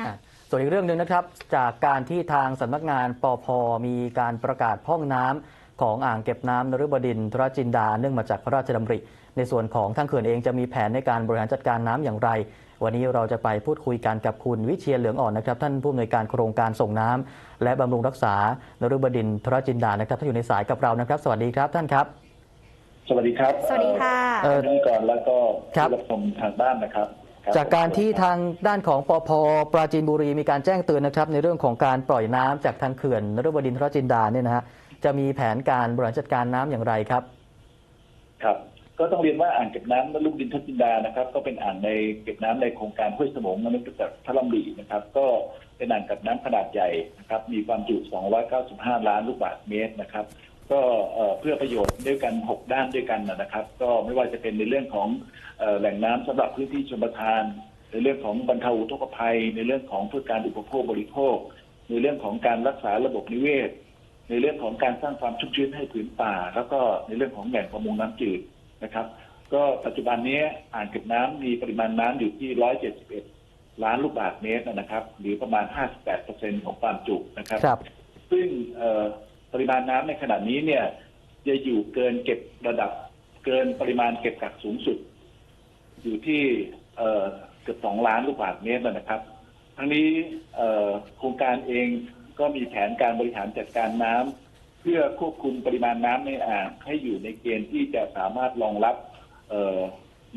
ค่ะอะส่วนอีกเรื่องหนึ่งนะครับ จากการที่ทางสำนักงานปอพมีการประกาศพร่องน้ำของอ่างเก็บน้ำนฤบดินทรจินดาเนื่องมาจากพระราชดำริ ในส่วนของทางเขื่อนเองจะมีแผนในการบริหารจัดการน้ำอย่างไร วันนี้เราจะไปพูดคุยกันกับคุณวิเชียรเหลืองอ่อนนะครับ ท่านผู้อำนวยการโครงการส่งน้ำและบำรุงรักษานฤบดินทรจินดานะครับท่านอยู่ในสายกับเรานะครับ สวัสดีครับท่านครับ สวัสดีครับสวัสดีค่ะเอ่อพิธีกรแล้วก็ครับผู้รับชมทางบ้านนะครับคบ จากการที่ทางด้านของปอพปราจีนบุรีมีการแจ้งเตือนนะครับ ในเรื่องของการปล่อยน้ำจากทางเขื่อนนฤบดินทรจินดาเนี่ยนะฮะจะมีแผนการบริหารจัดการน้ำอย่างไรครับ ครับ ก็ต้องเรียนว่าอ่างเก็บน้ำลูกดินทับจินดานะครับ ก็เป็นอ่างในเก็บน้ำในโครงการห้วยสมงนั้นจากพระลำดีนะครับ ก็เป็นอ่างเก็บน้ำขนาดใหญ่นะครับ มีความจุ 295 ล้านลูกบาศก์เมตรนะครับ ก็เอ่อเพื่อประโยชน์ด้วยกัน 6 ด้านด้วยกันนะครับ ก็ไม่ว่าจะเป็นในเรื่องของเอ่อแหล่งน้ำสำหรับพื้นที่ชลประทาน ในเรื่องของบรรเทาอุทกภัย ในเรื่องของเพื่อการอุปโภคบริโภค ในเรื่องของการรักษาระบบนิเวศ ในเรื่องของการสร้างความชุ่มชื้นให้ผืนป่า แล้วก็ในเรื่องของแหล่งประมงน้ำจืดนะครับ ก็ปัจจุบันนี้อ่างเก็บน้ำมีปริมาณน้ำอยู่ที่ 171 ล้านลูกบาศก์เมตรนะครับ หรือประมาณ 58%ของความจุนะครับครับซึ่งเอ่อ ปริมาณน้ำในขณะนี้เนี่ย จะอยู่เกินเก็บระดับเกินปริมาณเก็บกักสูงสุด อยู่ที่เกือบสองล้านลูกบาศก์เมตรนะครับ ทั้งนี้โครงการเองก็มีแผนการบริหารจัดการน้ำเพื่อควบคุมปริมาณน้ำในอ่างให้อยู่ในเกณฑ์ที่จะสามารถรองรับ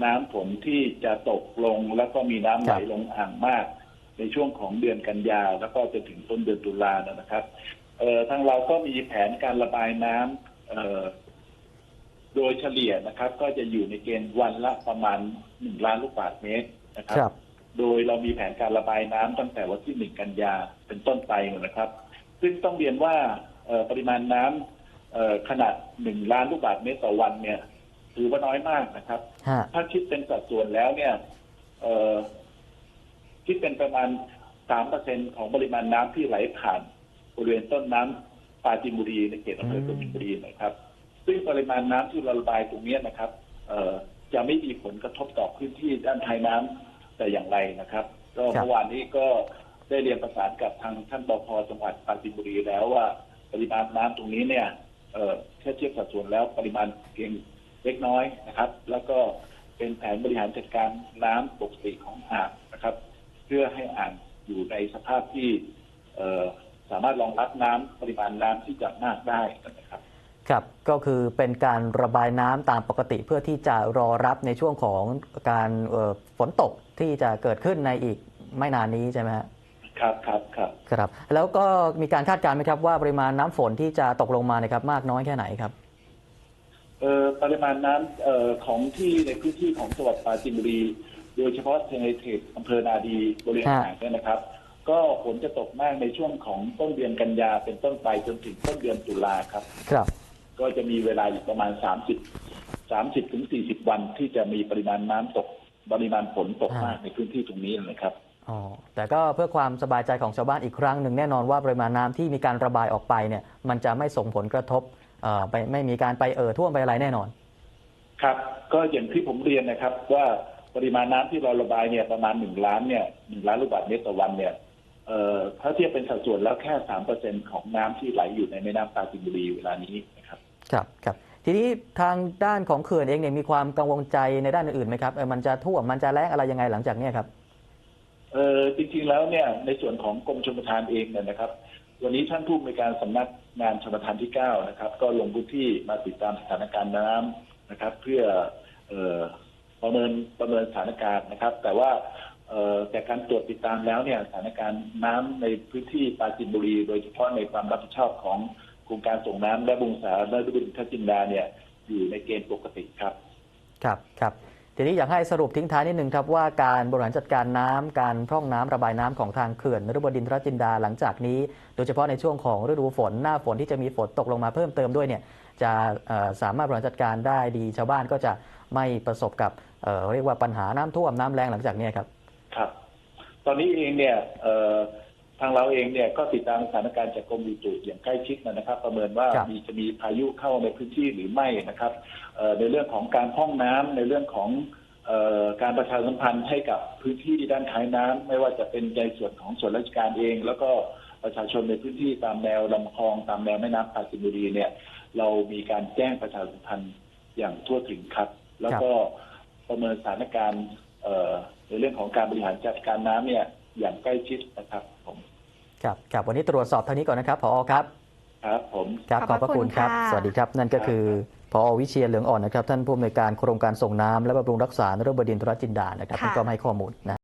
น้ำฝนที่จะตกลงแล้วก็มีน้ำไหลลงอ่างมาก ในช่วงของเดือนกันยาแล้วก็จนถึงต้นเดือนตุลานะครับ เอ่อทางเราก็มีแผนการระบายน้ำเอ่อโดยเฉลี่ยนะครับ ก็จะอยู่ในเกณฑ์วันละประมาณหนึ่งล้านลูกบาศก์เมตรนะครับครับโดยเรามีแผนการระบายน้ำตั้งแต่วันที่หนึ่งกันยาเป็นต้นไปนะครับ ซึ่งต้องเรียนว่าเอ่อปริมาณน้ำเอ่อขนาดหนึ่งล้านลูกบาศก์เมตรต่อวันเนี่ยถือว่าน้อยมากนะครับ ฮะถ้าคิดเป็นสัดส่วนแล้วเนี่ยเอ่อคิดเป็นประมาณสามเปอร์เซ็นของปริมาณน้ำที่ไหลผ่านบ ริเวณต้นน้ำปราจีนบุรีในเขตอำเภอกบินบุรีนะครับ ซึ่งปริมาณน้ำที่เราระบายตรงเนี้ยนะครับเอ่อจะไม่มีผลกระทบต่อพื้นที่ด้านท้ายน้ำแต่อย่างไรนะครับก็ครับเมื่อวานนี้ก็ได้เรียนประสานกับทางท่านบพจังหวัดปราจีนบุรีแล้วว่าปริมาณน้ำตรงนี้เนี่ยเอ่อถ้าเทียบสัดส่วนแล้วปริมาณเพียงเล็กน้อยนะครับ แล้วก็เป็นแผนบริหารจัดการน้ำปกติของอ่างนะครับ เพื่อให้อ่างอยู่ในสภาพที่เอ่อ สามารถรองรับน้ำปริมาณน้ำที่จะมากได้นะครับครับก็คือเป็นการระบายน้ำตามปกติเพื่อที่จะรอรับในช่วงของการเอ่อฝนตกที่จะเกิดขึ้นในอีกไม่นานนี้ใช่ไหมฮะครับครับครับครับ แล้วก็มีการคาดการณ์ไหมครับว่าปริมาณน้ำฝนที่จะตกลงมาเนี่ยครับ มากน้อยแค่ไหนครับเอ่อปริมาณน้ำเอ่อของที่ในพื้นที่ของจังหวัดปราจีนบุรี โดยเฉพาะในเขตอำเภอนาดีบริเวณฮะอ่างเนี่ยนะครับ ก็ฝนจะตกมากในช่วงของต้นเดือนกันยาเป็นต้นไปจนถึงต้นเดือนตุลาครับ ครับ ก็จะมีเวลาอยู่ประมาณ 30 30ถึง40 วันที่จะมีปริมาณน้ำตกปริมาณฝนตกมากในพื้นที่ตรงนี้นะครับ อ๋อแต่ก็เพื่อความสบายใจของชาวบ้านอีกครั้งหนึ่งแน่นอนว่าปริมาณน้ำที่มีการระบายออกไปเนี่ยมันจะไม่ส่งผลกระทบเอ่อไปไม่มีการไปเอ่อท่วมไปอะไรแน่นอน ครับ ก็อย่างที่ผมเรียนนะครับ ว่าปริมาณน้ำที่เราระบายเนี่ยประมาณหนึ่งล้านเนี่ยหนึ่งล้านลูกบาศก์เมตรต่อวันเนี่ย เอ่อถ้าเทียบเป็นสัดส่วนแล้วแค่สามเปอร์เซ็นของน้ำที่ไหลอยู่ในแม่น้ำปราจีนบุรีเวลานี้นะครับ ครับครับทีนี้ทางด้านของเขื่อนเองเนี่ยมีความกังวลใจในด้านอื่นๆไหมครับเออมันจะท่วมมันจะแล้งอะไรยังไงหลังจากเนี้ยครับ เออจริงๆแล้วเนี่ยในส่วนของกรมชลประทานเองเนี่ยนะครับ วันนี้ท่านผู้ในวยการสำนักงานชลประทานที่เก้านะครับ ก็ลงพื้นที่มาติดตามสถานการณ์น้ำนะครับ เพื่อเอ่อประเมินประเมินสถานการณ์นะครับ แต่ว่าเอ่อ จากการตรวจติดตามแล้วเนี่ยสถานการณ์น้ำในพื้นที่ปราจีนบุรี โดยเฉพาะในความรับผิดชอบของโครงการส่งน้ำและบุงสาและดุบินทจินดาเนี่ยอยู่ในเกณฑ์ปกติครับ ครับครับทีนี้อยากให้สรุปทิ้งท้ายนิดหนึ่งครับว่าการบริหารจัดการน้ำการพร่องน้ำระบายน้ำของทางเขื่อนนฤบดินทรจินดาหลังจากนี้ โดยเฉพาะในช่วงของฤดูฝนหน้าฝนที่จะมีฝนตกลงมาเพิ่มเติมด้วยเนี่ยจะสามารถบริหารจัดการได้ดีชาวบ้านก็จะไม่ประสบกับเเรียกว่าปัญหาน้ำท่วมน้ำแรงหลังจากนี้ครับ ตอนนี้เองเนี่ยเอ่อทางเราเองเนี่ยก็ติดตามสถานการณ์จากกรมอุตุอย่างใกล้ชิดนะครับ ประเมินว่าครับมีจะมีพายุเข้าในพื้นที่หรือไม่นะครับเอ่อในเรื่องของการพร่องน้ำในเรื่องของเอ่อการประชาสัมพันธ์ให้กับพื้นที่ด้านท้ายน้ำไม่ว่าจะเป็นในส่วนของส่วนราชการเอง แล้วก็ประชาชนในพื้นที่ตามแนวลำคลองตามแนวแม่น้ำปราจีนบุรีเนี่ย เรามีการแจ้งประชาสัมพันธ์อย่างทั่วถึงครับ แล้วก็ประเมินสถานการณ์เอ่อ ในเรื่องของการบริหารจัดการน้ำเนี่ยอย่างใกล้ชิดนะครับผมครับครับวันนี้ตรวจสอบเท่านี้ก่อนนะครับพอครับครับผมครับขขออบบพพระระคุคุณณครับค่ะสวัสดีครับ นั่นก็คือพอวิเชียรเหลืองอ่อนนะครับ ท่านผู้อำนวยการโครงการส่งน้ำและบำรุงรักษานฤบดินทรจินดานะครับท่านก็มาให้ข้อมูลนะ